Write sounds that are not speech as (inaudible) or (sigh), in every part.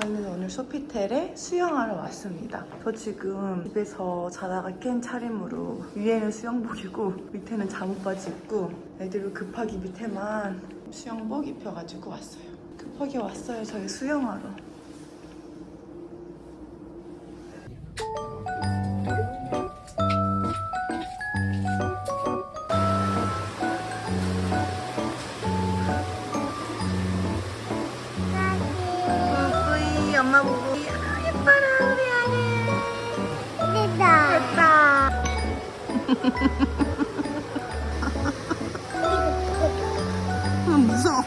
저희는 오늘 소피텔에 수영하러 왔습니다. 저 지금 집에서 자다가 깬 차림으로 위에는 수영복이고 밑에는 잠옷바지 입고 애들을 급하게 밑에만 수영복 입혀가지고 왔어요. 급하게 왔어요. 저희 수영하러. 무서워.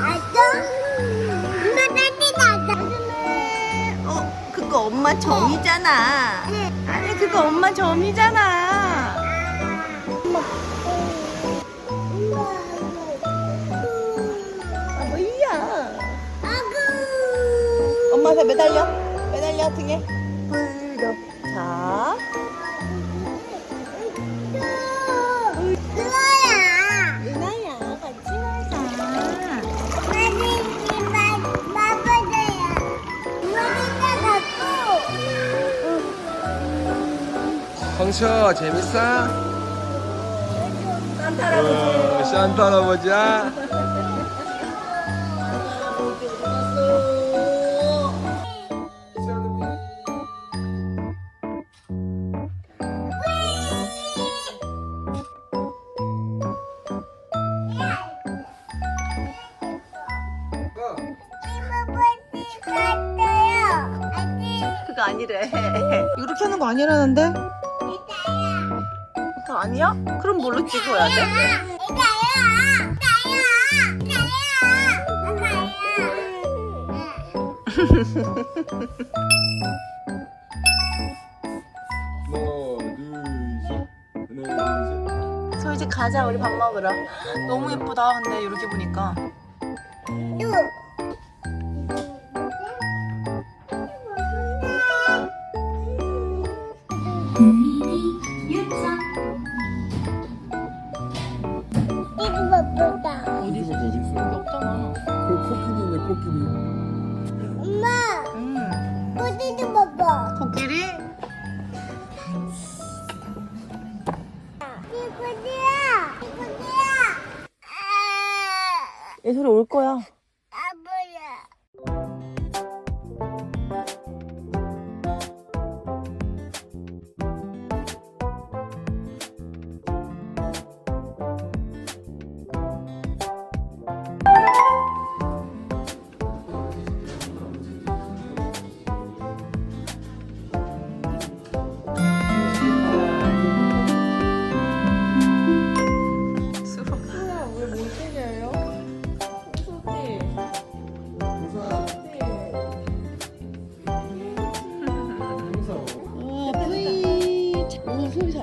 알죠? 엄마 딸기다. 어, 그거 엄마 점이잖아. 응. 아니, 그거 엄마 점이잖아. 아, 뭐야? 엄마 배. 매달려, 황셔 재밌어? 어, 산타? 이모부터 갔어요. 아직 그거 아니래. 이렇게 하는 거 아니라는데? 아니야? 그럼 뭘로 찍어야 돼? 이거요. 이거요. 이거요. 하나 둘셋 하나 둘셋 저 이제 가자 우리 밥 먹으러 너무 예쁘다 근데 이렇게 보니까 얘 소리 올 거야.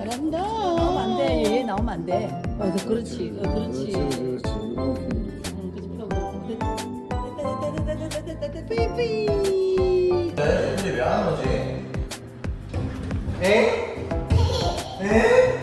잘한다 나오면 안 돼. 얘 나오면 안 돼. 어, 그- 그렇지. 어, 그렇지. 그렇지 응, 그렇지. 펴고. 뿌이뿌이 근데 왜 하는 거지? 에? 에?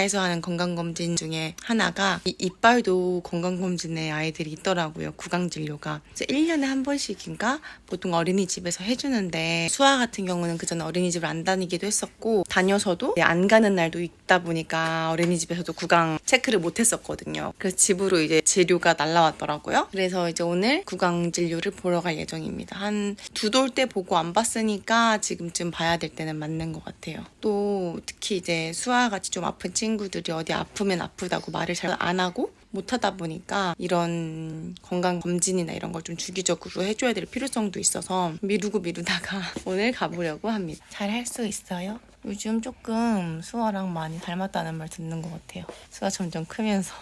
나라에서 하는 건강검진 중에 하나가 이 이빨도 건강검진에 아이들이 있더라고요. 구강진료가. 그래서 1년에 한 번씩인가 보통 어린이집에서 해주는데 수아 같은 경우는 그전 어린이집을 안 다니기도 했었고 다녀서도 안 가는 날도 있다 보니까 어린이집에서도 구강 체크를 못 했었거든요. 그래서 집으로 이제 진료가 날라왔더라고요. 그래서 이제 오늘 구강 진료를 보러 갈 예정입니다. 한 두 돌 때 보고 안 봤으니까 지금쯤 봐야 될 때는 맞는 것 같아요. 또 특히 이제 수아 같이 좀 아픈 친구들이 어디 아프면 아프다고 말을 잘 안 하고 못하다 보니까 이런 건강 검진이나 이런 걸 좀 주기적으로 해줘야 될 필요성도 있어서 미루고 미루다가 (laughs) 오늘 가보려고 합니다. 잘 할 수 있어요? 요즘 조금 수아랑 많이 닮았다는 말 듣는 것 같아요. 수아 점점 크면서.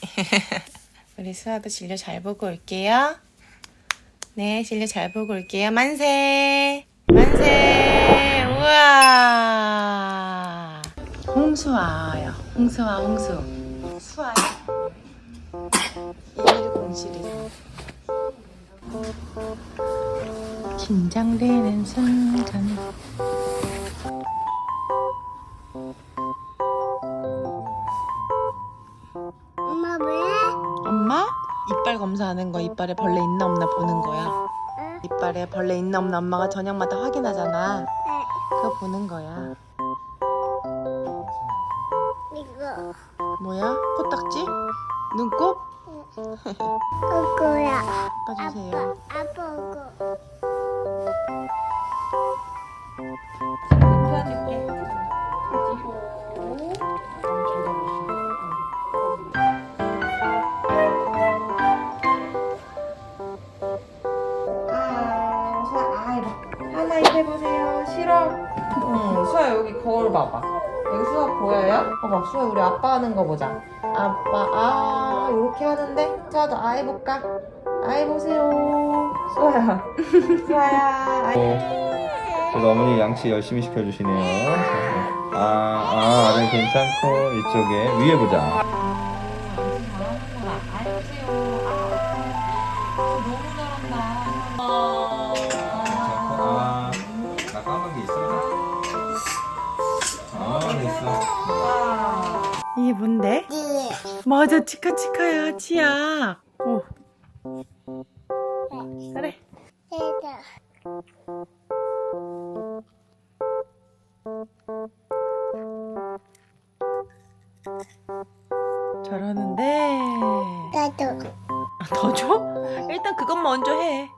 (laughs) 우리 수아도 진료 잘 보고 올게요. 네, 진료 잘 보고 올게요. 만세! 만세! 우와! 홍수아요. 홍수아, 홍수. 수아요? 2107이요. 긴장되는 순간. 엄마 왜? 엄마? 이빨 검사하는 거 이빨에 벌레 있나 없나 보는 거야. 응? 이빨에 벌레 있나 없나 엄마가 저녁마다 확인하잖아. 네. 그거 보는 거야. 뭐야? 코딱지? 눈곱? 그거야. 깎아주세요. 아빠 아빠 그거. 봐봐, 수아 우리 아빠 하는 거 보자. 아빠, 아, 이렇게 하는데? 수아도 아 해볼까? 아 해보세요. 수아야. 수아야. (laughs) 아. 그래도 어머니 양치 열심히 시켜주시네요. 아, 아, 아래 괜찮고, 이쪽에, 위에 보자. 아, 나 까만 게 있어? 아, 됐어. 이게 뭔데? 네. 맞아, 치카치카야, 치약. 오. 그래. 저러는데. 나도. 아, 더 줘? 일단 그것 먼저 해.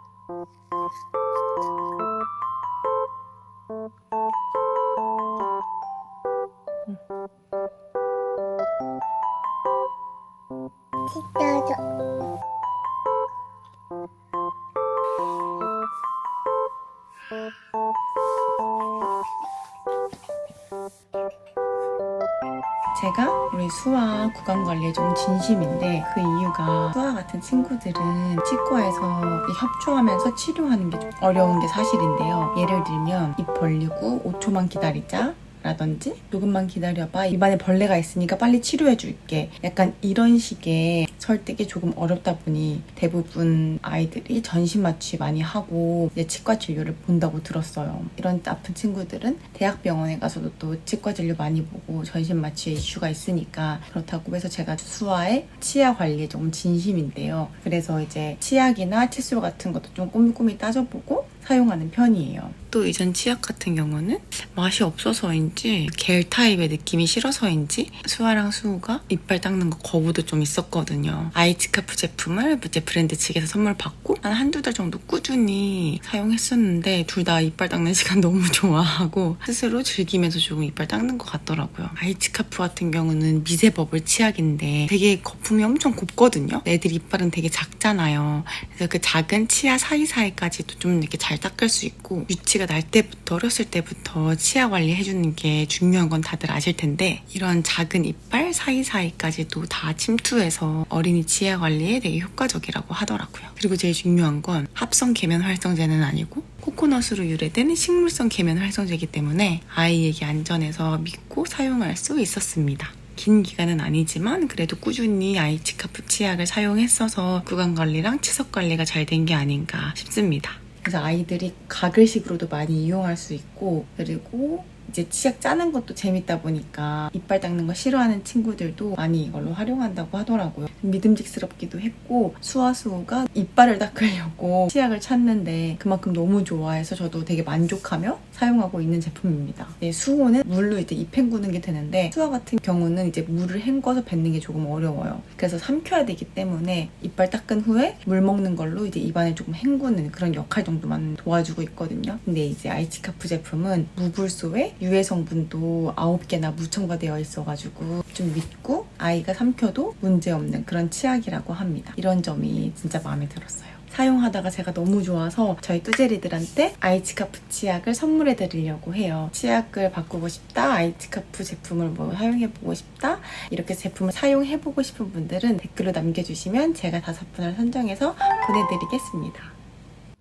제가 우리 수아 구강 관리에 좀 진심인데 그 이유가 수아 같은 친구들은 치과에서 협조하면서 치료하는 게 좀 어려운 게 사실인데요. 예를 들면 입 벌리고 5초만 기다리자. 라든지 조금만 기다려봐 입안에 벌레가 있으니까 빨리 치료해 줄게 약간 이런 식의 설득이 조금 어렵다 보니 대부분 아이들이 전신 마취 많이 하고 이제 치과 진료를 본다고 들었어요. 이런 아픈 친구들은 대학병원에 가서도 또 치과 진료 많이 보고 전신 마취에 이슈가 있으니까 그렇다고 해서 제가 수아의 치아 관리에 조금 진심인데요. 그래서 이제 치약이나 칫솔 같은 것도 좀 꼼꼼히 따져보고 사용하는 편이에요. 또 이전 치약 같은 경우는 맛이 없어서인지 겔 타입의 느낌이 싫어서인지 수아랑 수우가 이빨 닦는 거 거부도 좀 있었거든요. 아이치카프 제품을 이제 브랜드 측에서 선물 받고 한 한두 달 정도 꾸준히 사용했었는데 둘 다 이빨 닦는 (laughs) 시간 너무 좋아하고 스스로 즐기면서 조금 이빨 닦는 것 같더라고요. 아이치카프 같은 경우는 미세 버블 치약인데 되게 거품이 엄청 곱거든요. 애들 이빨은 되게 작잖아요. 그래서 그 작은 치아 사이사이까지도 좀 이렇게 잘 닦을 수 있고 유치가 날 때부터 어렸을 때부터 치아 관리 해주는 게 중요한 건 다들 아실 텐데 이런 작은 이빨 사이사이까지도 다 침투해서 어린이 치아 관리에 되게 효과적이라고 하더라고요. 그리고 제일 중요한 건 합성 계면 활성제는 아니고 코코넛으로 유래된 식물성 계면 활성제이기 때문에 아이에게 안전해서 믿고 사용할 수 있었습니다. 긴 기간은 아니지만 그래도 꾸준히 아이 치카프 치약을 사용했어서 구강 관리랑 치석 관리가 잘 된 게 아닌가 싶습니다. 그래서 아이들이 가글식으로도 많이 이용할 수 있고 그리고 이제 치약 짜는 것도 재밌다 보니까 이빨 닦는 거 싫어하는 친구들도 많이 이걸로 활용한다고 하더라고요. 믿음직스럽기도 했고 수아수가 이빨을 닦으려고 치약을 찾는데 그만큼 너무 좋아해서 저도 되게 만족하며 사용하고 있는 제품입니다. 네, 수호는 물로 이제 입 헹구는 게 되는데 수아 같은 경우는 이제 물을 헹궈서 뱉는 게 조금 어려워요. 그래서 삼켜야 되기 때문에 이빨 닦은 후에 물 먹는 걸로 이제 입안을 조금 헹구는 그런 역할 정도만 도와주고 있거든요. 근데 이제 아이치카프 제품은 무불소에 유해 성분도 9개나 무첨가 되어 있어가지고 좀 믿고 아이가 삼켜도 문제없는 그런 치약이라고 합니다. 이런 점이 진짜 마음에 들었어요. 사용하다가 제가 너무 좋아서 저희 뚜제리들한테 아이치카프 치약을 선물해 드리려고 해요. 치약을 바꾸고 싶다, 아이치카프 제품을 뭐 사용해 보고 싶다, 이렇게 제품을 사용해 보고 싶은 분들은 댓글로 남겨주시면 제가 다섯 분을 선정해서 보내드리겠습니다.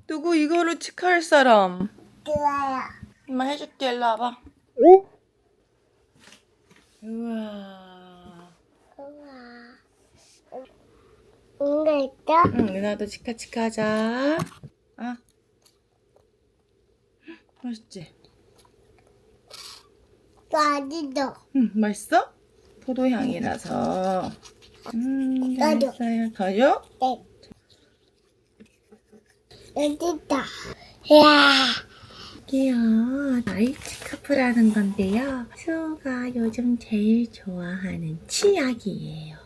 누구 이거로 치카할 사람? 좋아요. 엄마 해줄게, 일로 와봐. 우와. 우와. 이거 있다? 응, 누나도 치카치카 하자. 아. 맛있지? 또 어디도? 응, 맛있어? 포도향이라서. 음, 나도. 맛있어요. 더 줘? 네. 어디다? 야. 이게요, 아이치카프라는 건데요. 수호가 요즘 제일 좋아하는 치약이에요.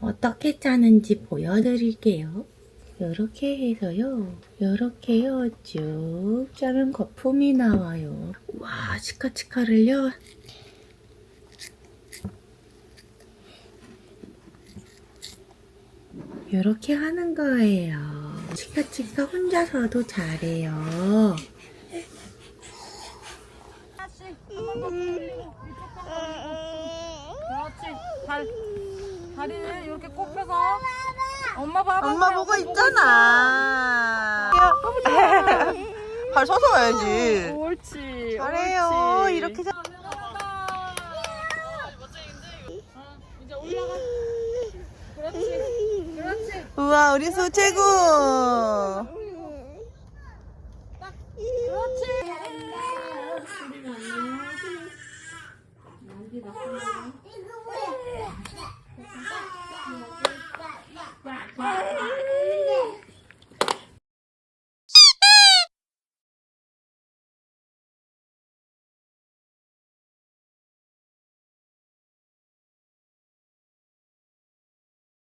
어떻게 짜는지 보여드릴게요. 요렇게 해서요. 요렇게요. 쭉 짜면 거품이 나와요. 와, 치카치카를요. 요렇게 하는 거예요. 치카치카 혼자서도 잘해요. 그렇지. 발 다리를 이렇게 꼽혀서 엄마 봐봐. 엄마 보고 있잖아. (laughs) 발 서서 와야지. 옳지. 잘해요. 옳지. 이렇게 자- 이제 올라가. 그렇지. 그렇지. 우와, 우리 수 최고.